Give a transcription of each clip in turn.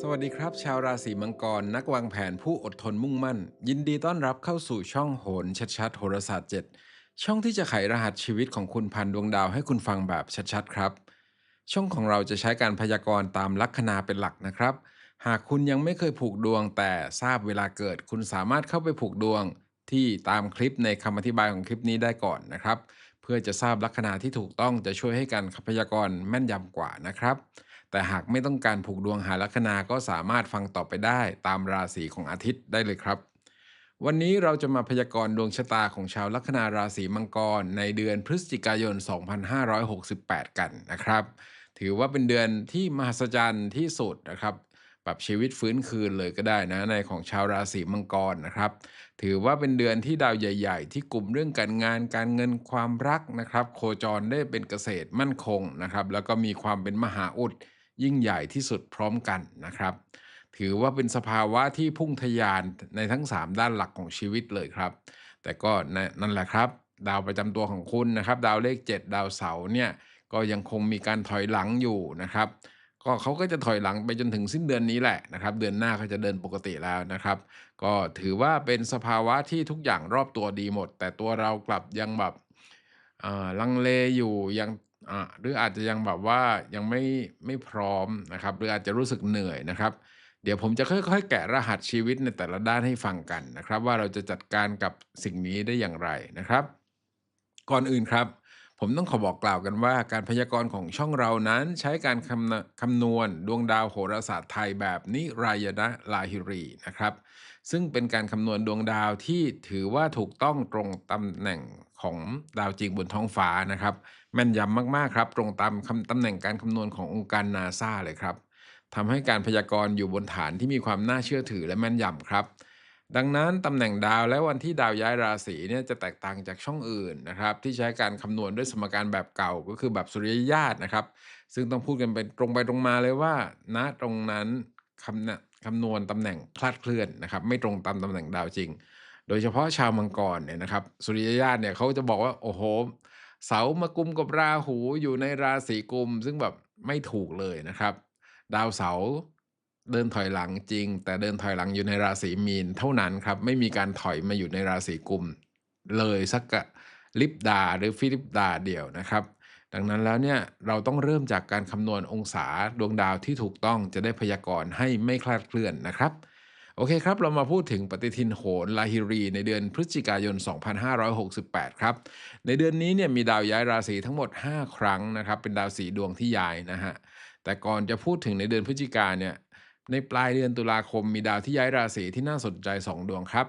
สวัสดีครับ ชาวราศีมังกร นักวางแผนผู้อดทนมุ่งมั่น ยินดีต้อนรับเข้าสู่ช่องโหนชัดๆโหราศาสตร์ 7 ช่องที่จะไขรหัสชีวิตของคุณพันดวงดาวให้คุณฟังแบบชัดๆครับ ช่องของเราจะใช้การพยากรณ์ตามลัคนาเป็นหลักนะครับ หากคุณยังไม่เคยผูกดวงแต่ทราบเวลาเกิด คุณสามารถเข้าไปผูกดวงที่ตามคลิปในคำอธิบายของคลิปนี้ได้ก่อนนะครับ เพื่อจะทราบลัคนาที่ถูกต้องจะช่วยให้การพยากรณ์แม่นยำกว่านะครับ แต่หากไม่ต้องการผูกดวงหาลัคนาก็สามารถฟังต่อไปได้ตามราศีของอาทิตย์ได้เลยครับ วันนี้เราจะมาพยากรณ์ดวงชะตาของชาวลัคนาราศีมังกร ในเดือนพฤศจิกายน 2568 กันนะครับ ถือว่าเป็นเดือนที่มหัศจรรย์ที่สุดนะครับ แบบชีวิตฟื้นคืนเลยก็ได้นะในของชาวราศีมังกรนะครับ ถือว่าเป็นเดือนที่ดาวใหญ่ ๆ ที่กลุ่มเรื่องการงานการเงินความรักนะครับ โคจรได้เป็นเกษตรมั่นคงนะครับ แล้วก็มีความเป็นมหาอุดยิ่งใหญ่ที่สุดพร้อมกันนะครับ ถือว่าเป็นสภาวะที่พุ่งทะยานในทั้ง 3 ด้านหลักของชีวิตเลยครับ แต่ก็นั่นแหละครับ ดาวประจำตัวของคุณนะครับ ดาวเลข 7 ดาวเสาร์เนี่ยก็ยังคงมีการถอยหลังอยู่นะครับ ก็เขาก็จะถอยหลังไปจนถึงสิ้นเดือนนี้แหละนะครับ เดือนหน้าเขาจะเดินปกติแล้วนะครับ ก็ถือว่าเป็นสภาวะที่ทุกอย่างรอบตัวดีหมด แต่ตัวเรากลับยังแบบลังเลอยู่ยังหรืออาจจะยังแบบว่ายังไม่ไม่พร้อมนะครับ หรืออาจจะรู้สึกเหนื่อยนะครับ เดี๋ยวผมจะค่อยๆ แกะรหัสชีวิตในแต่ละด้านให้ฟังกันนะครับ ว่าเราจะจัดการกับสิ่งนี้ได้อย่างไรนะครับ ก่อนอื่นครับ ผมต้องขอบอกกล่าวกันว่าการพยากรณ์ของช่องเรานั้นใช้การคำนคำนวณดวงดาวโหราศาสตร์ไทยแบบนิรายณะลาหิรีนะครับ ซึ่งเป็นการคำนวณดวงดาวที่ถือว่าถูกต้องตรงตำแหน่งของดาวจริงบนท้องฟ้านะครับ แม่นยำมากๆครับ ตรงตามคำตำแหน่งการคำนวณขององค์การนาซาเลยครับทำให้การพยากรณ์อยู่บนฐานที่มีความน่าเชื่อถือและแม่นยำครับ ดังนั้นตำแหน่งดาวและวันที่ดาวย้ายราศีเนี่ยจะแตกต่างจากช่องอื่นนะครับที่ใช้การคำนวณด้วยสมการแบบเก่าก็คือแบบสุริยญาตนะครับซึ่งต้องพูดกันเป็นตรงไปตรงมาเลยว่าณตรงนั้นคำนะคำนวณตำแหน่งคลาดเคลื่อนนะครับไม่ตรงตามตำแหน่งดาวจริง โดยเฉพาะชาวมังกรเนี่ยนะครับสุริยญาตเนี่ยเขาจะบอกว่าโอ้โหเสามากุมกับราหูอยู่ในราศีกุม ซึ่งแบบไม่ถูกเลยนะครับ ดาวเสา เดินถอยหลังจริง แต่เดินถอยหลังอยู่ในราศีมีน เท่านั้นครับ ไม่มีการถอยมาอยู่ในราศีกุม เลยสักกะลิปดาหรือฟิลิปดาเดียวนะครับ ดังนั้นแล้วเนี่ยเราต้องเริ่มจากการคำนวณองศาดวงดาวที่ถูกต้องจะได้พยากรณ์ให้ไม่คลาดเคลื่อนนะครับโอเคครับ เรามาพูดถึงปฏิทินโหรลาฮิรีในเดือนพฤศจิกายน 2568 ครับ ในเดือนนี้เนี่ยมีดาวย้ายราศีทั้งหมด 5 ครั้งนะครับ เป็นดาวสีดวงที่ย้ายนะฮะ แต่ก่อนจะพูดถึงในเดือนพฤศจิกาเนี่ย ในปลายเดือนตุลาคมมีดาวที่ย้ายราศีที่น่าสนใจ 2 ดวงครับ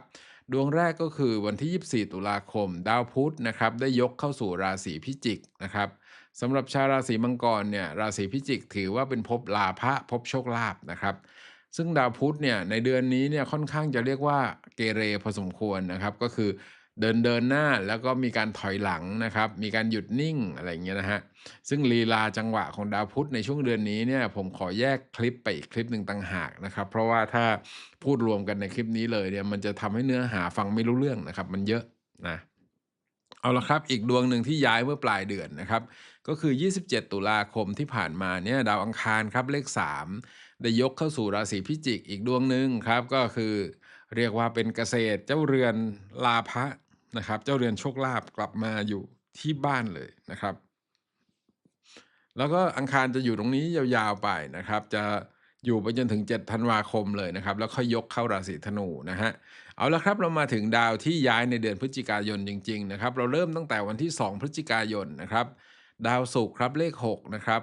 ดวงแรกก็คือวันที่ 24 ตุลาคม ดาวพุธนะครับได้ยกเข้าสู่ราศีพิจิกนะครับสำหรับชาวราศีมังกรเนี่ยราศีพิจิก ถือว่าเป็นภพลาภะภพโชคลาภนะครับซึ่งดาวพุธเนี่ยในเดือนนี้เนี่ยค่อนข้างจะเรียกว่าเกเรพอสมควรนะครับ ก็คือ เดินเดินหน้าแล้วก็มีการถอยหลังนะครับ มีการหยุดนิ่งอะไรอย่างเงี้ยนะฮะ ซึ่งลีลาจังหวะของดาวพุธในช่วงเดือนนี้เนี่ยผมขอแยกคลิปไปอีกคลิปหนึ่งต่างหากนะครับ เพราะว่าถ้าพูดรวมกันในคลิปนี้เลยเนี่ยมันจะทำให้เนื้อหาฟังไม่รู้เรื่องนะครับ มันเยอะนะเอาละครับ อีกดวงหนึ่งที่ย้ายเมื่อปลายเดือนนะครับ ก็คือ 27 ตุลาคมที่ผ่านมาเนี่ยดาวอังคารครับเลข 3 ได้ยกเข้าสู่ราศีพิจิกอีกดวงหนึ่งครับก็คือเรียกว่าเป็นเกษตรเจ้าเรือนลาภะ นะครับ เจ้าเรือนโชคลาภกลับมาอยู่ที่บ้านเลยนะครับ แล้วก็อังคารจะอยู่ตรงนี้ยาวๆไปนะครับ จะอยู่ไปจนถึง7ธันวาคมเลยนะครับ แล้วค่อยยกเข้าราศีธนูนะฮะเอาละครับเรามาถึงดาวที่ย้ายในเดือนพฤศจิกายนจริง ๆ นะครับ เราเริ่มตั้งแต่วันที่ 2 พฤศจิกายนนะครับ ดาวศุกร์ครับเลข6นะครับ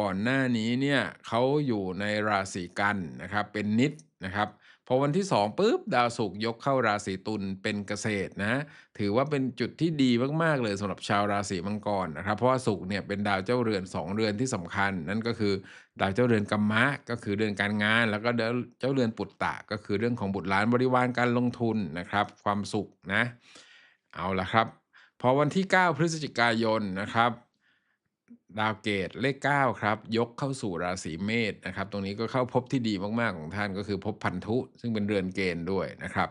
ก่อนหน้านี้เนี่ยเขาอยู่ในราศีกันนะครับเป็นนิดนะครับ พอวันที่2ปุ๊บดาวศุกร์ยกเข้าราศีตุลเป็นเกษตรนะถือว่าเป็นจุดที่ดีมากๆเลยสำหรับชาวราศีมังกรนะครับเพราะว่าศุกร์เนี่ยเป็นดาวเจ้าเรือน 2 เรือนที่สำคัญ นั่นก็คือดาวเจ้าเรือนกัมมะก็คือเรือนการงาน แล้วก็ดาวเจ้าเรือนปุตตะก็คือเรื่องของบุตรหลานบริวารการลงทุนนะครับ ความสุขนะเอาละครับ พอวันที่ 9 พฤศจิกายนนะครับ ดาวเกตเลข 9 ครับ ยกเข้าสู่ราศีเมษนะครับ ตรงนี้ก็เข้าพบที่ดีมากๆของท่านก็คือพบพันธุ ซึ่งเป็นเรือนเกณฑ์ด้วยนะครับ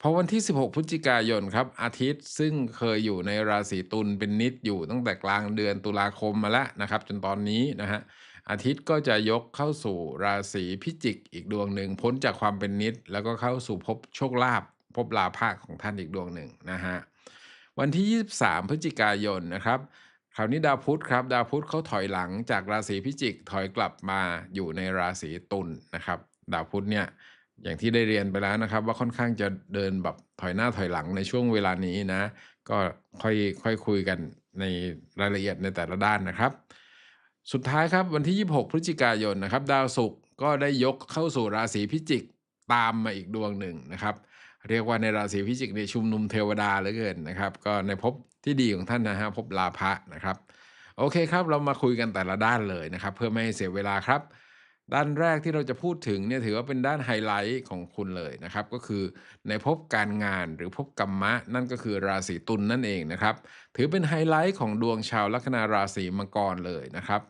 พอวันที่ 16 พฤศจิกายนครับ อาทิตย์ซึ่งเคยอยู่ในราศีตุลเป็นนิดอยู่ตั้งแต่กลางเดือนตุลาคมมาแล้วนะครับ จนตอนนี้นะฮะอาทิตย์ก็จะยกเข้าสู่ราศีพิจิกอีกดวงหนึ่งพ้นจากความเป็นนิด แล้วก็เข้าสู่ภพโชคลาภภพลาภะของท่านอีกดวงหนึ่งนะฮะวันที่ 23 พฤศจิกายนนะครับ คราวนี้ดาวพุธครับ ดาวพุธเขาถอยหลังจากราศีพิจิกถอยกลับมาอยู่ในราศีตุลนะครับ ดาวพุธเนี่ยอย่างที่ได้เรียนไปแล้วนะครับ ว่าค่อนข้างจะเดินแบบถอยหน้าถอยหลังในช่วงเวลานี้นะ ก็ค่อยค่อยคุยกันในรายละเอียดในแต่ละด้านนะครับ สุดท้ายครับวันที่ 26 พฤศจิกายนนะครับ ดาวศุกร์ก็ได้ยกเข้าสู่ราศีพิจิกตามมาอีกดวงหนึ่งนะครับ เรียกว่าในราศีพิจิกในยชุมนุมเทวดาเหลือเกินนะครับ ก็ในภพ ที่ดีของท่านนะฮะภพลาภะนะครับ โอเคครับ เรามาคุยกันแต่ละด้านเลยนะครับ เพื่อไม่ให้เสียเวลาครับ ด้านแรกที่เราจะพูดถึงเนี่ยถือว่าเป็นด้านไฮไลท์ของคุณเลยนะครับ ก็คือในภพการงานหรือภพกรรมะ นั่นก็คือราศีตุลนนั่นเองนะครับ ถือเป็นไฮไลท์ของดวงชาวลัคนาราศีมังกรเลยนะครับ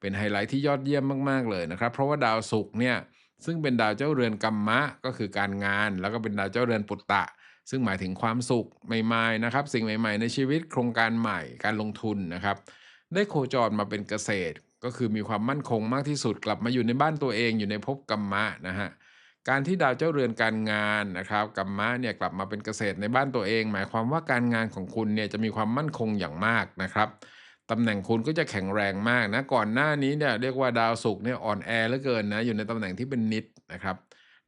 เป็นไฮไลท์ที่ยอดเยี่ยมมากๆเลยนะครับ เพราะว่าดาวศุกร์เนี่ยซึ่งเป็นดาวเจ้าเรือนกรรมะก็คือการงาน แล้วก็เป็นดาวเจ้าเรือนปุตตะ ซึ่งหมายถึงความสุขใหม่ๆนะครับ สิ่งใหม่ ๆ ในชีวิตโครงการใหม่การลงทุนนะครับ ได้โคจรมาเป็นเกษตร ก็คือมีความมั่นคงมากที่สุดกลับมาอยู่ในบ้านตัวเองอยู่ในภพกรรมะนะฮะการที่ดาวเจ้าเรือนการงานนะครับกรรมะเนี่ยกลับมาเป็นเกษตรในบ้านตัวเอง หมายความว่าการงานของคุณเนี่ยจะมีความมั่นคงอย่างมากนะครับตำแหน่งคุณก็จะแข็งแรงมากนะก่อนหน้านี้เนี่ยเรียกว่าดาวศุกร์เนี่ยอ่อนแอเหลือเกินนะอยู่ในตำแหน่งที่เป็นนิดนะครับ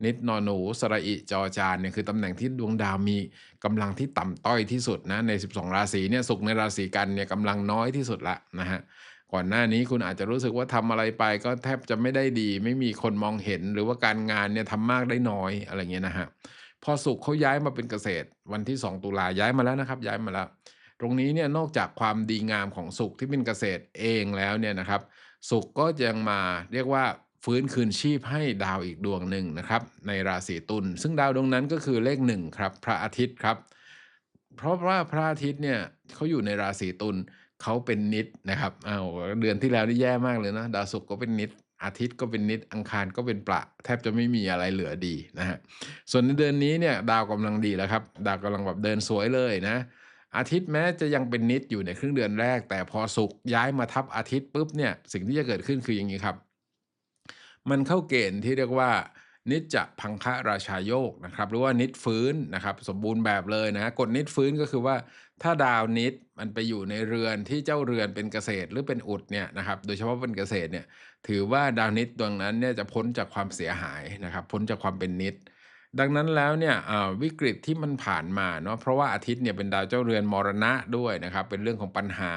นิดนอนหนูสระอิจอจานเนี่ยคือตำแหน่งที่ดวงดาวมีกำลังที่ต่ำต้อยที่สุดนะใน 12 ราศีเนี่ยศุกในราศีกันเนี่ยกำลังน้อยที่สุดละนะฮะก่อนหน้านี้คุณอาจจะรู้สึกว่าทำอะไรไปก็แทบจะไม่ได้ดี ไม่มีคนมองเห็นหรือว่าการงานเนี่ยทำมากได้น้อยอะไรเงี้ยนะฮะพอศุกเขาย้ายมาเป็นเกษตร วันที่ 2 ตุลาย้ายมาแล้วนะครับ ย้ายมาแล้ว ตรงนี้เนี่ยนอกจากความดีงามของศุกที่เป็นเกษตรเองแล้วเนี่ยนะครับศุกก็ยังมาเรียกว่า ฟื้นคืนชีพให้ดาวอีกดวงหนึ่งนะครับ ในราศีตุลซึ่งดาวดวงนั้นก็คือเลขหนึ่งครับ พระอาทิตย์ครับ เพราะว่าพระอาทิตย์เนี่ยเขาอยู่ในราศีตุลเขาเป็นนิดนะครับอ้าวเดือนที่แล้วนี่แย่มากเลยนะดาวศุกร์ก็เป็นนิดอาทิตย์ก็เป็นนิดอังคารก็เป็นประแทบจะไม่มีอะไรเหลือดีนะฮะส่วนในเดือนนี้เนี่ยดาวกำลังดีแล้วครับดาวกำลังแบบเดินสวยเลยนะ อาทิตย์แม้จะยังเป็นนิดอยู่ในครึ่งเดือนแรก แต่พอศุกร์ย้ายมาทับอาทิตย์ปุ๊บเนี่ยสิ่งที่จะเกิดขึ้นคืออย่างนี้ครับ มันเข้าเกณฑ์ที่เรียกว่า นิจจะพังคะราชาโยกนะครับ หรือว่านิดฟื้นนะครับ สมบูรณ์แบบเลยนะกฎนิดฟื้นก็คือว่า ถ้าดาวนิดมันไปอยู่ในเรือนที่เจ้าเรือนเป็นเกษตรหรือเป็นอุดเนี่ยนะครับ โดยเฉพาะเป็นเกษตรเนี่ย ถือว่าดาวนิดดวงนั้นเนี่ยจะพ้นจากความเสียหายนะครับ พ้นจากความเป็นนิดดังนั้นแล้วเนี่ยวิกฤตที่มันผ่านมาเนาะเพราะว่าอาทิตย์เนี่ยเป็นดาวเจ้าเรือนมรณะด้วยนะครับ เป็นเรื่องของปัญหา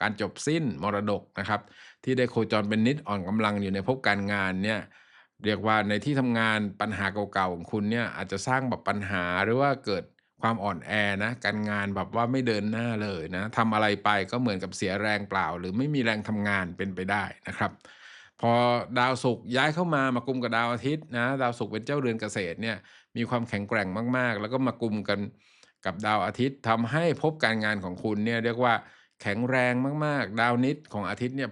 การจบสิ้นมรดกนะครับ ที่ได้โคจรเป็นนิดอ่อนกำลังอยู่ในภพการงานเนี่ยเรียกว่าในที่ทำงานปัญหาเก่าๆของคุณเนี่ยอาจจะสร้างแบบปัญหาหรือว่าเกิดความอ่อนแอนะการงานแบบว่าไม่เดินหน้าเลยนะทำอะไรไปก็เหมือนกับเสียแรงเปล่า หรือไม่มีแรงทำงานเป็นไปได้นะครับพอดาวศุกร์ย้ายเข้ามามากุมกับดาวอาทิตย์นะดาวศุกร์เป็นเจ้าเรือนเกษตรเนี่ยมีความแข็งแกร่งมากๆ แล้วก็มากุมกันกับดาวอาทิตย์ทำให้ภพการงานของคุณเนี่ยเรียกว่าแข็งแรงมากๆ ดาวนิดของอาทิตย์เนี่ย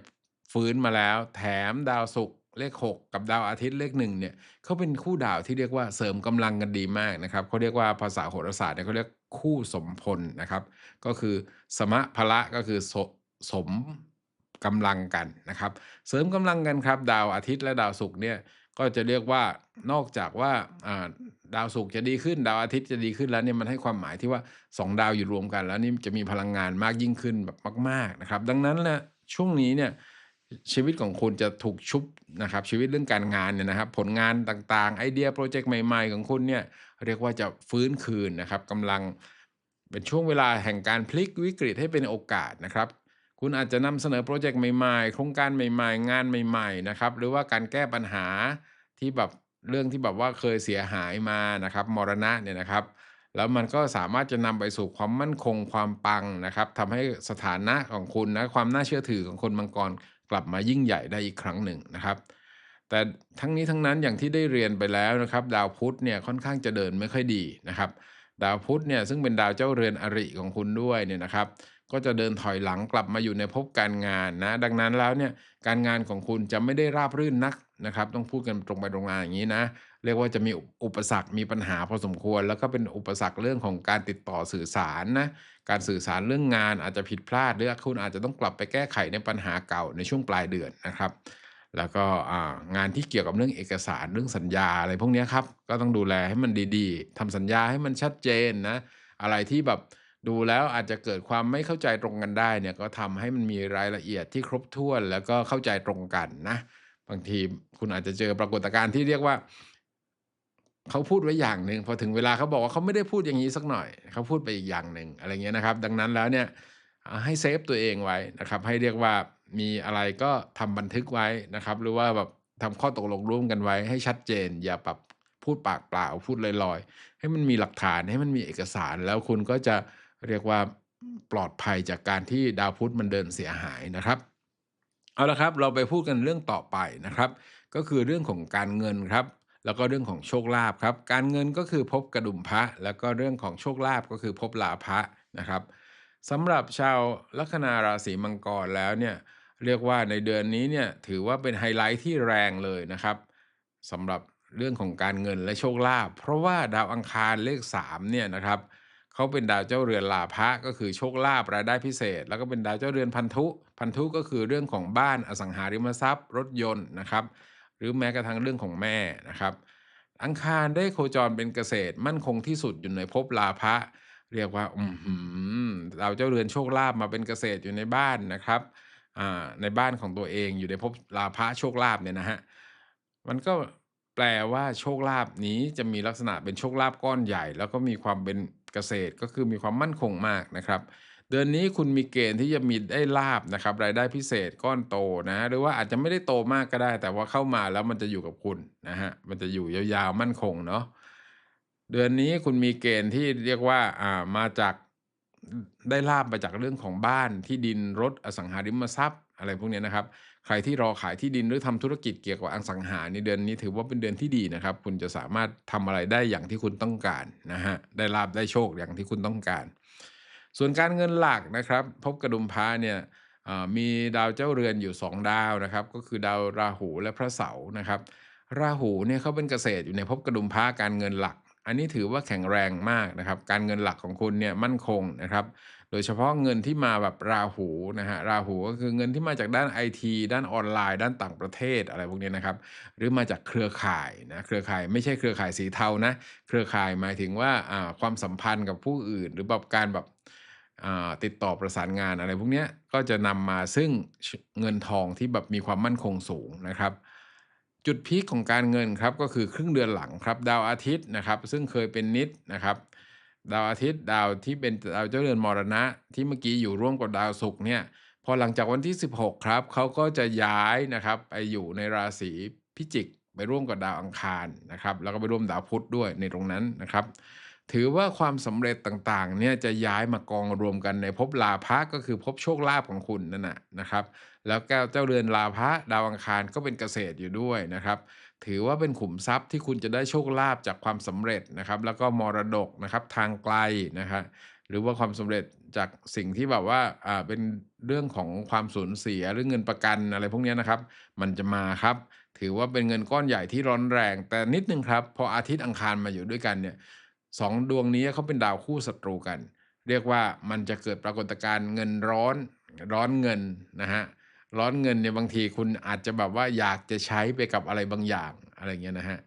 ฟื้นมาแล้ว แถมดาวศุกร์เลข 6 กับดาวอาทิตย์เลขหนึ่งเนี่ยเขาเป็นคู่ดาวที่เรียกว่าเสริมกำลังกันดีมากนะครับเขาเรียกว่าภาษาโหราศาสตร์เนี่ยเขาเรียกคู่สมพลนะครับ ก็คือสมะพละก็คือสสมกำลังกันนะครับ เสริมกำลังกันครับ ดาวอาทิตย์และดาวศุกร์เนี่ยก็จะเรียกว่านอกจากว่าดาวศุกร์จะดีขึ้น ดาวอาทิตย์จะดีขึ้นแล้วเนี่ยมันให้ความหมายที่ว่าสองดาวอยู่รวมกัน แล้วนี่จะมีพลังงานมากยิ่งขึ้นแบบมาก ๆนะครับ ดังนั้นแหละช่วงนี้เนี่ย ชีวิตของคุณจะถูกชุบนะครับ ชีวิตเรื่องการงานเนี่ยนะครับ ผลงานต่างๆ ไอเดียโปรเจกต์ใหม่ ๆ ของคุณเนี่ยเรียกว่าจะฟื้นคืนนะครับกำลังเป็นช่วงเวลาแห่งการพลิกวิกฤตให้เป็นโอกาสนะครับ คุณอาจจะนำเสนอโปรเจกต์ใหม่ๆ โครงการใหม่ ๆ งานใหม่ ๆ นะครับ หรือว่าการแก้ปัญหาที่แบบเรื่องที่แบบว่าเคยเสียหายมานะครับมรณะเนี่ยนะครับ แล้วมันก็สามารถจะนำไปสู่ความมั่นคงความปังนะครับทำให้สถานะของคุณนะความน่าเชื่อถือของคนมังกร กลับมายิ่งใหญ่ได้อีกครั้งหนึ่งนะครับ แต่ทั้งนี้ทั้งนั้นอย่างที่ได้เรียนไปแล้วนะครับ ดาวพุธเนี่ยค่อนข้างจะเดินไม่ค่อยดีนะครับ ดาวพุธเนี่ยซึ่งเป็นดาวเจ้าเรือนอริของคุณด้วยเนี่ยนะครับ ก็จะเดินถอยหลังกลับมาอยู่ในภพการงานนะ ดังนั้นแล้วเนี่ยการงานของคุณจะไม่ได้ราบรื่นนักนะครับ ต้องพูดกันตรงไปตรงมาอย่างนี้นะเรียกว่าจะมีอุปสรรคมีปัญหาพอสมควร แล้วก็เป็นอุปสรรคเรื่องของการติดต่อสื่อสารนะ การสื่อสารเรื่องงานอาจจะผิดพลาดหรือคุณอาจจะต้องกลับไปแก้ไขในปัญหาเก่าในช่วงปลายเดือนนะครับ แล้วก็งานที่เกี่ยวกับเรื่องเอกสารเรื่องสัญญาอะไรพวกนี้ครับก็ต้องดูแลให้มันดีๆทำสัญญาให้มันชัดเจนนะอะไรที่แบบดูแล้วอาจจะเกิดความไม่เข้าใจตรงกันได้เนี่ยก็ทำให้มันมีรายละเอียดที่ครบถ้วนแล้วก็เข้าใจตรงกันนะบางทีคุณอาจจะเจอปรากฏการณ์ที่เรียกว่า เขาพูดไว้อย่างหนึ่งพอถึงเวลาเขาบอกว่าเขาไม่ได้พูดอย่างนี้สักหน่อย เขาพูดไปอีกอย่างหนึ่งอะไรเงี้ยนะครับ ดังนั้นแล้วเนี่ยให้เซฟตัวเองไว้นะครับ ให้เรียกว่ามีอะไรก็ทำบันทึกไว้นะครับ หรือว่าแบบทำข้อตกลงร่วมกันไว้ให้ชัดเจน อย่าแบบพูดปากเปล่าพูดลอยๆ ให้มันมีหลักฐานให้มันมีเอกสารแล้วคุณก็จะเรียกว่าปลอดภัยจากการที่ดาวพุธมันเดินเสียหายนะครับ เอาละครับเราไปพูดกันเรื่องต่อไปนะครับ ก็คือเรื่องของการเงินครับ แล้วก็เรื่องของโชคลาภครับ การเงินก็คือพบกระดุมพระ แล้วก็เรื่องของโชคลาภก็คือพบลาภะนะครับสำหรับชาวลัคนาราศีมังกรแล้วเนี่ยเรียกว่าในเดือนนี้เนี่ยถือว่าเป็นไฮไลท์ที่แรงเลยนะครับสำหรับเรื่องของการเงินและโชคลาภเพราะว่าดาวอังคารเลข3เนี่ยนะครับเขาเป็นดาวเจ้าเรือนลาภะก็คือโชคลาภรายได้พิเศษ แล้วก็เป็นดาวเจ้าเรือนพันธุ พันธุก็คือเรื่องของบ้านอสังหาริมทรัพย์ รถยนต์นะครับ หรือแม้กระทั่งเรื่องของแม่นะครับ อังคารได้โคจรเป็นเกษตรมั่นคงที่สุดอยู่ในภพลาภะเรียกว่าอือหือดาเจ้าเรือนโชคลาภมาเป็นเกษตรอยู่ในบ้านนะครับอ่าในบ้านของตัวเองอยู่ในภพลาภะโชคลาภเนี่ยนะฮะมันก็แปลว่าโชคลาภนี้จะมีลักษณะเป็นโชคลาภก้อนใหญ่ แล้วก็มีความเป็นเกษตรก็คือมีความมั่นคงมากนะครับ เดือนนี้คุณมีเกณฑ์ที่จะมีได้ลาบนะครับ รายได้พิเศษก้อนโตนะ หรือว่าอาจจะไม่ได้โตมากก็ได้ แต่ว่าเข้ามาแล้วมันจะอยู่กับคุณนะฮะมันจะอยู่ยาวๆมั่นคงเนาะเดือนนี้คุณมีเกณฑ์ที่เรียกว่าอ่ามาจากได้ลาบมาจากเรื่องของบ้านที่ดินรถอสังหาริมทรัพย์ อะไรพวกนี้นะครับ ใครที่รอขายที่ดินหรือทำธุรกิจเกี่ยวกับอสังหาในเดือนนี้ถือว่าเป็นเดือนที่ดีนะครับ คุณจะสามารถทำอะไรได้อย่างที่คุณต้องการนะฮะได้ลาบได้โชคอย่างที่คุณต้องการ ส่วนการเงินหลักนะครับ พบกระดุมพระเนี่ยมีดาวเจ้าเรือนอยู่ 2 ดาวนะครับ ก็คือดาวราหูและพระเสาร์นะครับ ราหูเนี่ยเขาเป็นเกษตรอยู่ในภพกระดุมพระการเงินหลัก อันนี้ถือว่าแข็งแรงมากนะครับ การเงินหลักของคุณเนี่ยมั่นคงนะครับ โดยเฉพาะเงินที่มาแบบราหูนะฮะราหูก็คือเงินที่มาจากด้านไอทีด้านออนไลน์ ด้านต่างประเทศอะไรพวกนี้นะครับ หรือมาจากเครือข่ายนะเครือข่ายไม่ใช่เครือข่ายสีเทานะ เครือข่ายหมายถึงว่าความสัมพันธ์กับผู้อื่น หรือแบบการแบบ ติดต่อประสานงานอะไรพวกนี้ก็จะนำมาซึ่งเงินทองที่แบบมีความมั่นคงสูงนะครับ จุดพีคของการเงินครับก็คือครึ่งเดือนหลังครับ ดาวอาทิตย์นะครับ ซึ่งเคยเป็นนิดนะครับ ดาวอาทิตย์ดาวที่เป็นดาวเจ้าเรือนมรณะ ที่เมื่อกี้อยู่ร่วมกับดาวศุกร์เนี่ยพอหลังจากวันที่ 16 ครับเขาก็จะย้ายนะครับไปอยู่ในราศีพิจิก ไปร่วมกับดาวอังคารนะครับ แล้วก็ไปร่วมดาวพุธด้วยในตรงนั้นนะครับ ถือว่าความสำเร็จต่างๆเนี่ยจะย้ายมากองรวมกันในภพลาภะก็คือภพโชคลาภของคุณนั่นนะนะครับ แล้วแก้วเจ้าเรือนลาภะดาวอังคารก็เป็นเกษตรอยู่ด้วยนะครับ ถือว่าเป็นขุมทรัพย์ที่คุณจะได้โชคลาภจากความสำเร็จนะครับ แล้วก็มรดกนะครับทางไกลนะครับหรือว่าความสำเร็จจากสิ่งที่แบบว่าอ่าเป็นเรื่องของความสูญเสียหรือเงินประกันอะไรพวกนี้นะครับ มันจะมาครับ ถือว่าเป็นเงินก้อนใหญ่ที่ร้อนแรง แต่นิดนึงครับพออาทิตย์อังคารมาอยู่ด้วยกันเนี่ย สองดวงนี้เขาเป็นดาวคู่ศัตรูกัน เรียกว่ามันจะเกิดปรากฏการณ์เงินร้อนร้อนเงินนะฮะร้อนเงินเนี่ยบางทีคุณอาจจะแบบว่าอยากจะใช้ไปกับอะไรบางอย่างอะไรเงี้ยนะฮะ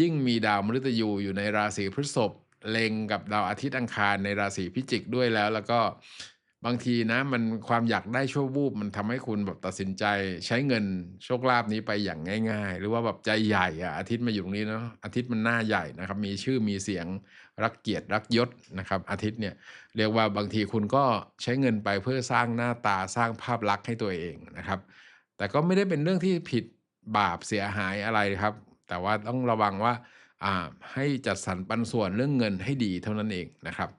ยิ่งมีดาวมฤตยูอยู่ในราศีพฤษภเล็งกับดาวอาทิตย์อังคารในราศีพิจิกด้วยแล้ว แล้วก็บางทีนะมันความอยากได้ชั่ววูบมันทำให้คุณแบบตัดสินใจใช้เงินโชคลาภนี้ไปอย่างง่าย ๆ หรือว่าแบบใจใหญ่อะอาทิตย์มาอยู่ตรงนี้เนาะอาทิตย์มันหน้าใหญ่นะครับ มีชื่อมีเสียง รักเกียรติรักยศนะครับ อาทิตย์เนี่ยเรียกว่าบางทีคุณก็ใช้เงินไปเพื่อสร้างหน้าตาสร้างภาพลักษณ์ให้ตัวเองนะครับ แต่ก็ไม่ได้เป็นเรื่องที่ผิดบาปเสียหายอะไรครับ แต่ว่าต้องระวังว่าให้จัดสรรปันส่วนเรื่องเงินให้ดีเท่านั้นเองนะครับ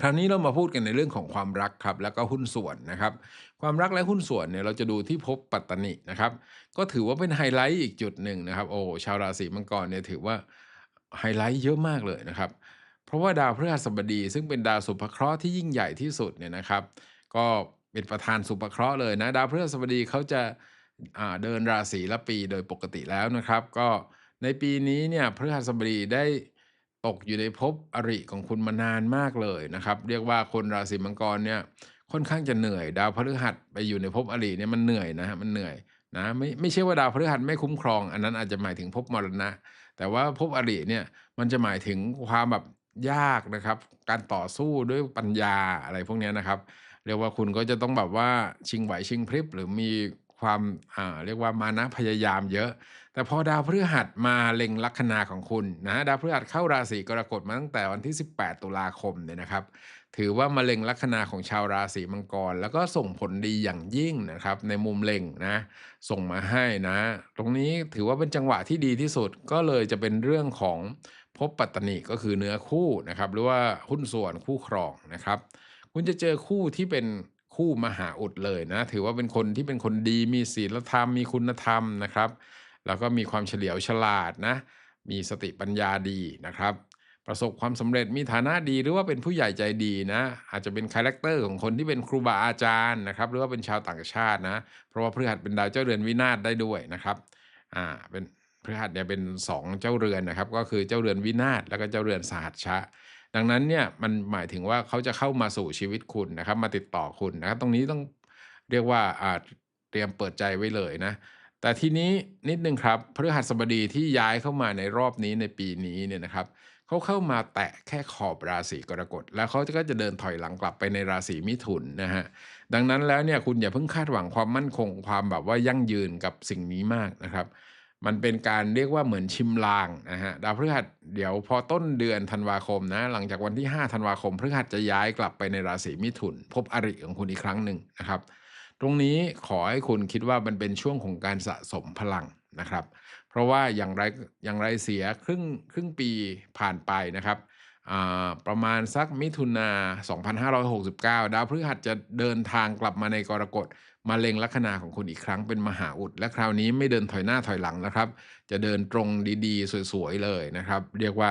คราวนี้เรามาพูดกันในเรื่องของความรักครับ แล้วก็หุ้นส่วนนะครับ ความรักและหุ้นส่วนเนี่ยเราจะดูที่ภพปัตตนินะครับ ก็ถือว่าเป็นไฮไลท์อีกจุดหนึ่งนะครับ โอ้ชาวราศีมังกรเนี่ยถือว่า ไฮไลท์เยอะมากเลยนะครับ เพราะว่าดาวพฤหัสบดีซึ่งเป็นดาวสุภเคราะห์ที่ยิ่งใหญ่ที่สุดเนี่ยนะครับ ก็เป็นประธานสุภเคราะห์เลยนะดาวพฤหัสบดีเขาจะาเดินราศีละปีโดยปกติแล้วนะครับ ก็ในปีนี้เนี่ยพฤหัสบดีได้ตกอยู่ในภพอริของคุณมานานมากเลยนะครับ เรียกว่าคนราศีมังกรเนี่ยค่อนข้างจะเหนื่อย ดาวพฤหัสไปอยู่ในภพอริเนี่ยมันเหนื่อยนะฮะมันเหนื่อยนะไม่ไม่ใช่ว่าดาวพฤหัสไม่คุ้มครอง อันนั้นอาจจะหมายถึงภพมรณะ แต่ว่าภพอริเนี่ยมันจะหมายถึงความแบบยากนะครับ การต่อสู้ด้วยปัญญาอะไรพวกนี้นะครับ เรียกว่าคุณก็จะต้องแบบว่าชิงไหวชิงพริบหรือมีความอ่าเรียกว่ามานะพยายามเยอะ แต่พอดาวพฤหัสมาเล็งลัคนาของคุณนะดาวพฤหัสเข้าราศีกรกฎมาตั้งแต่วันที่ 18 ตุลาคมเนี่ยนะครับ ถือว่ามาเล็งลัคนาของชาวราศีมังกร แล้วก็ส่งผลดีอย่างยิ่งนะครับ ในมุมเล็งนะ ส่งมาให้นะ ตรงนี้ถือว่าเป็นจังหวะที่ดีที่สุดก็เลยจะเป็นเรื่องของภพปัตตนิก็คือเนื้อคู่นะครับ หรือว่าหุ้นส่วนคู่ครองนะครับ คุณจะเจอคู่ที่เป็นคู่มหาอุดเลยนะ ถือว่าเป็นคนที่เป็นคนดีมีศีลธรรม มีคุณธรรมนะครับ แล้วก็มีความเฉลียวฉลาดนะ มีสติปัญญาดีนะครับ ประสบความสำเร็จมีฐานะดีหรือว่าเป็นผู้ใหญ่ใจดีนะ อาจจะเป็นคาแรคเตอร์ของคนที่เป็นครูบาอาจารย์นะครับ หรือว่าเป็นชาวต่างชาตินะ เพราะว่าพฤหัสเป็นดาวเจ้าเรือนวินาศได้ด้วยนะครับอ่าเป็นพฤหัสเนี่ยเป็นสองเจ้าเรือนนะครับ ก็คือเจ้าเรือนวินาศแล้วก็เจ้าเรือนสหัชชะ ดังนั้นเนี่ยมันหมายถึงว่าเขาจะเข้ามาสู่ชีวิตคุณนะครับ มาติดต่อคุณนะครับ ตรงนี้ต้องเรียกว่าอ่าเตรียมเปิดใจไว้เลยนะแต่ทีนี้นิดนึงครับพฤหัสบดีที่ย้ายเข้ามาในรอบนี้ในปีนี้เนี่ยนะครับ เขาเข้ามาแตะแค่ขอบราศีกรกฎแล้วเขาก็จะเดินถอยหลังกลับไปในราศีมิถุนนะฮะดังนั้นแล้วเนี่ยคุณอย่าเพิ่งคาดหวังความมั่นคงความแบบว่ายั่งยืนกับสิ่งนี้มากนะครับ มันเป็นการเรียกว่าเหมือนชิมลางนะฮะดาวพฤหัสเดี๋ยวพอต้นเดือนธันวาคมนะหลังจากวันที่ 5 ธันวาคมพฤหัสจะย้ายกลับไปในราศีมิถุน พบอริของคุณอีกครั้งหนึ่งนะครับ ตรงนี้ขอให้คุณคิดว่ามันเป็นช่วงของการสะสมพลังนะครับ เพราะว่าอย่างไรอย่างไรเสียครึ่งครึ่งปีผ่านไปนะครับประมาณสักมิถุนา 2569 ดาวพฤหัสจะเดินทางกลับมาในกรกฎมาเล็งลัคนาของคุณอีกครั้งเป็นมหาอุด และคราวนี้ไม่เดินถอยหน้าถอยหลังนะครับ จะเดินตรงดีๆ สวยๆ เลยนะครับ เรียกว่า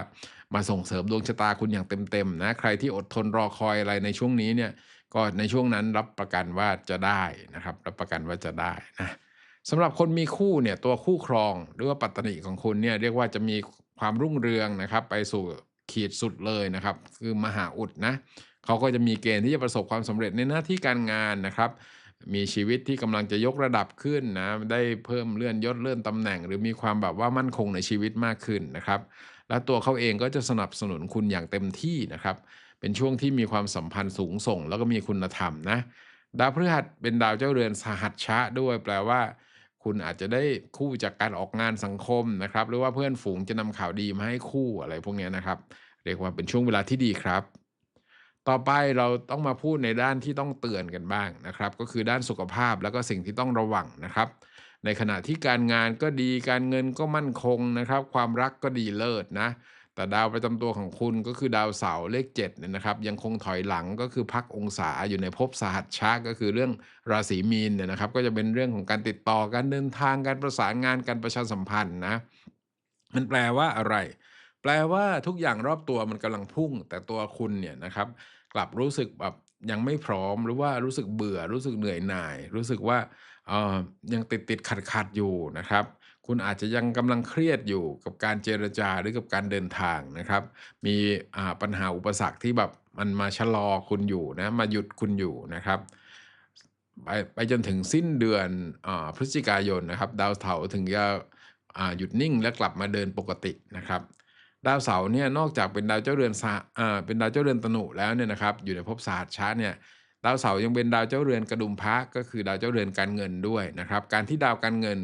มาส่งเสริมดวงชะตาคุณอย่างเต็มๆนะใครที่อดทนรอคอยอะไรในช่วงนี้เนี่ยก็ในช่วงนั้นรับประกันว่าจะได้นะครับ รับประกันว่าจะได้นะ สำหรับคนมีคู่เนี่ยตัวคู่ครองหรือว่าปัตตนิของคุณเนี่ยเรียกว่าจะมีความรุ่งเรืองนะครับ ไปสู่ขีดสุดเลยนะครับ คือมหาอุดนะเขาก็จะมีเกณฑ์ที่จะประสบความสำเร็จในหน้าที่การงานนะครับ มีชีวิตที่กำลังจะยกระดับขึ้นนะได้เพิ่มเลื่อนยศเลื่อนตำแหน่ง หรือมีความแบบว่ามั่นคงในชีวิตมากขึ้นนะครับ และตัวเขาเองก็จะสนับสนุนคุณอย่างเต็มที่นะครับ เป็นช่วงที่มีความสัมพันธ์สูงส่ง แล้วก็มีคุณธรรมนะดาวพฤหัสเป็นดาวเจ้าเรือนสหัชชะด้วยแปลว่า คุณอาจจะได้คู่จากการออกงานสังคมนะครับ หรือว่าเพื่อนฝูงจะนำข่าวดีมาให้คู่อะไรพวกนี้นะครับ เรียกว่าเป็นช่วงเวลาที่ดีครับ ต่อไปเราต้องมาพูดในด้านที่ต้องเตือนกันบ้างนะครับ ก็คือด้านสุขภาพแล้วก็สิ่งที่ต้องระวังนะครับ ในขณะที่การงานก็ดีการเงินก็มั่นคงนะครับ ความรักก็ดีเลิศนะ แต่ดาวประจำตัวของคุณก็คือดาวเสาร์เลข7เนี่ยนะครับ ยังคงถอยหลังก็คือพักองศาอยู่ในภพสหัชชะก็คือเรื่องราศีมีนเนี่ยนะครับ ก็จะเป็นเรื่องของการติดต่อการเดินทางการประสานงานการประชาสัมพันธ์นะมันแปลว่าอะไร แปลว่าทุกอย่างรอบตัวมันกำลังพุ่ง แต่ตัวคุณเนี่ยนะครับ กลับรู้สึกแบบยังไม่พร้อมหรือว่ารู้สึกเบื่อ รู้สึกเหนื่อยหน่าย รู้สึกว่าเอ่อยังติดติดขัดขัดอยู่นะครับ คุณอาจจะยังกำลังเครียดอยู่กับการเจรจาหรือกับการเดินทางนะครับ มีปัญหาอุปสรรคที่แบบมันมาชะลอคุณอยู่นะมาหยุดคุณอยู่นะครับไปไปจนถึงสิ้นเดือนอพฤศจิกายนนะครับ ดาวเสาร์ถึงจะหยุดนิ่งและกลับมาเดินปกตินะครับ ดาวเสาร์เนี่ยนอกจากเป็นดาวเจ้าเรือนสหอ่าเป็นดาวเจ้าเรือนตนุแล้วเนี่ยนะครับ อยู่ในภพศาสหัชชะเนี่ยดาวเสาร์ยังเป็นดาวเจ้าเรือนกระดุมพระก็คือดาวเจ้าเรือนการเงินด้วยนะครับ การที่ดาวการเงิน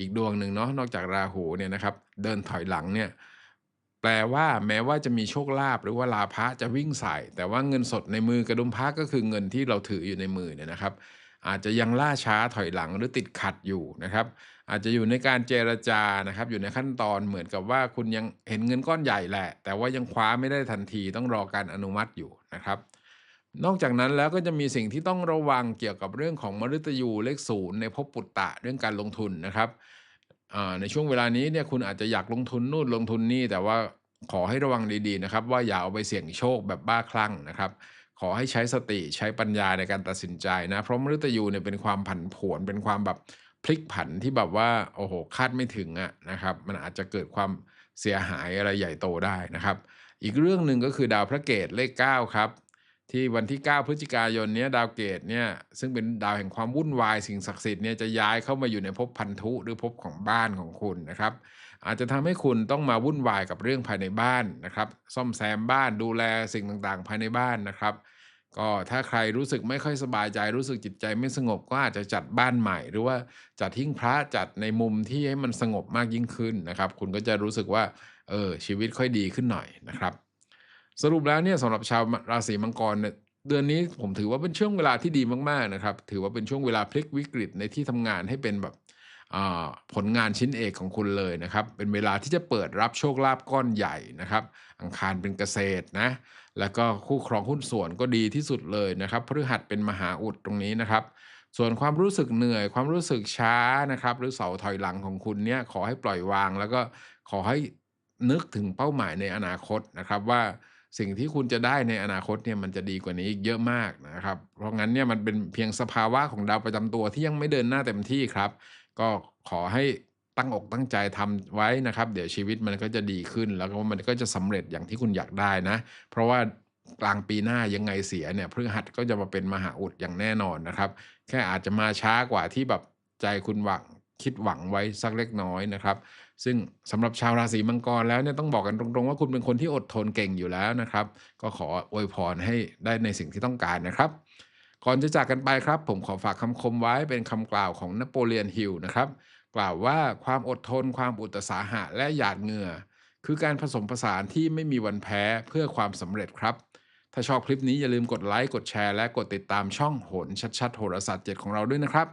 อีกดวงหนึ่งเนาะนอกจากราหูเนี่ยนะครับ เดินถอยหลังเนี่ยแปลว่าแม้ว่าจะมีโชคลาภหรือว่าลาภะจะวิ่งใส่ แต่ว่าเงินสดในมือกระดุมพระก็คือเงินที่เราถืออยู่ในมือเนี่ยนะครับ อาจจะยังล่าช้าถอยหลังหรือติดขัดอยู่นะครับ อาจจะอยู่ในการเจรจานะครับ อยู่ในขั้นตอนเหมือนกับว่าคุณยังเห็นเงินก้อนใหญ่แหละ แต่ว่ายังคว้าไม่ได้ทันทีต้องรอการอนุมัติอยู่นะครับ นอกจากนั้นแล้วก็จะมีสิ่งที่ต้องระวังเกี่ยวกับเรื่องของมฤตยูเลขศูนย์ในภพปุตตะเรื่องการลงทุนนะครับในช่วงเวลานี้เนี่ยคุณอาจจะอยากลงทุนนู่นลงทุนนี่ แต่ว่าขอให้ระวังดีๆนะครับ ว่าอย่าเอาไปเสี่ยงโชคแบบบ้าคลั่งนะครับ ขอให้ใช้สติใช้ปัญญาในการตัดสินใจนะเพราะมฤตยูเนี่ยเป็นความผันผวนเป็นความแบบพลิกผันที่แบบว่าโอ้โหคาดไม่ถึงอะนะครับ มันอาจจะเกิดความเสียหายอะไรใหญ่โตได้นะครับ อีกเรื่องหนึ่งก็คือดาวพระเกตเลข 9 ครับ ที่วันที่ 9 พฤศจิกายนเนี้ยดาวเกตเนี่ยซึ่งเป็นดาวแห่งความวุ่นวายสิ่งศักดิ์สิทธิ์เนี่ยจะย้ายเข้ามาอยู่ในภพพันธุหรือภพของบ้านของคุณนะครับ อาจจะทำให้คุณต้องมาวุ่นวายกับเรื่องภายในบ้านนะครับ ซ่อมแซมบ้านดูแลสิ่งต่างๆ ภายในบ้านนะครับ ก็ถ้าใครรู้สึกไม่ค่อยสบายใจรู้สึกจิตใจไม่สงบก็อาจจะจัดบ้านใหม่ หรือว่าจัดทิ้งพระจัดในมุมที่ให้มันสงบมากยิ่งขึ้นนะครับ คุณก็จะรู้สึกว่าเออชีวิตค่อยดีขึ้นหน่อยนะครับ สรุปแล้วเนี่ยสำหรับชาวราศีมังกรเนี่ยเดือนนี้ผมถือว่าเป็นช่วงเวลาที่ดีมากๆนะครับ ถือว่าเป็นช่วงเวลาพลิกวิกฤตในที่ทำงานให้เป็นแบบผลงานชิ้นเอกของคุณเลยนะครับ เป็นเวลาที่จะเปิดรับโชคลาภก้อนใหญ่นะครับ อังคารเป็นเกษตรนะ แล้วก็คู่ครองหุ้นส่วนก็ดีที่สุดเลยนะครับพฤหัสเป็นมหาอุดตรงนี้นะครับ ส่วนความรู้สึกเหนื่อย ความรู้สึกช้านะครับ หรือเสาถอยหลังของคุณเนี่ยขอให้ปล่อยวาง แล้วก็ขอให้นึกถึงเป้าหมายในอนาคตนะครับว่า สิ่งที่คุณจะได้ในอนาคตเนี่ยมันจะดีกว่านี้อีกเยอะมากนะครับ เพราะงั้นเนี่ยมันเป็นเพียงสภาวะของดาวประจำตัวที่ยังไม่เดินหน้าเต็มที่ครับ ก็ขอให้ตั้งอกตั้งใจทำไว้นะครับ เดี๋ยวชีวิตมันก็จะดีขึ้น แล้วก็มันก็จะสำเร็จอย่างที่คุณอยากได้นะ เพราะว่ากลางปีหน้ายังไงเสียเนี่ยพฤหัสก็จะมาเป็นมหาอุดอย่างแน่นอนนะครับ แค่อาจจะมาช้ากว่าที่แบบใจคุณหวังคิดหวังไว้สักเล็กน้อยนะครับ ซึ่งสำหรับชาวราศีมังกรแล้วเนี่ยต้องบอกกันตรงๆว่าคุณเป็นคนที่อดทนเก่งอยู่แล้วนะครับ ก็ขออวยพรให้ได้ในสิ่งที่ต้องการนะครับก่อนจะจากกันไปครับ ผมขอฝากคำคมไว้เป็นคำกล่าวของนโปเลียนฮิลนะครับ กล่าวว่าความอดทน ความอุตสาหะและหยาดเหงื่อ คือการผสมผสานที่ไม่มีวันแพ้เพื่อความสำเร็จครับ ถ้าชอบคลิปนี้อย่าลืมกดไลค์กดแชร์และกดติดตามช่องโหนชัดๆโหราศาสตร์เจ็ดของเราด้วยนะครับ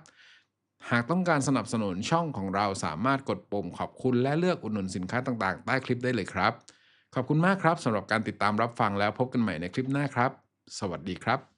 หากต้องการสนับสนุนช่องของเราสามารถกดปุ่มขอบคุณและเลือกอุดหนุนสินค้าต่างๆ ใต้คลิปได้เลยครับ ขอบคุณมากครับสำหรับการติดตามรับฟังแล้วพบกันใหม่ในคลิปหน้าครับ สวัสดีครับ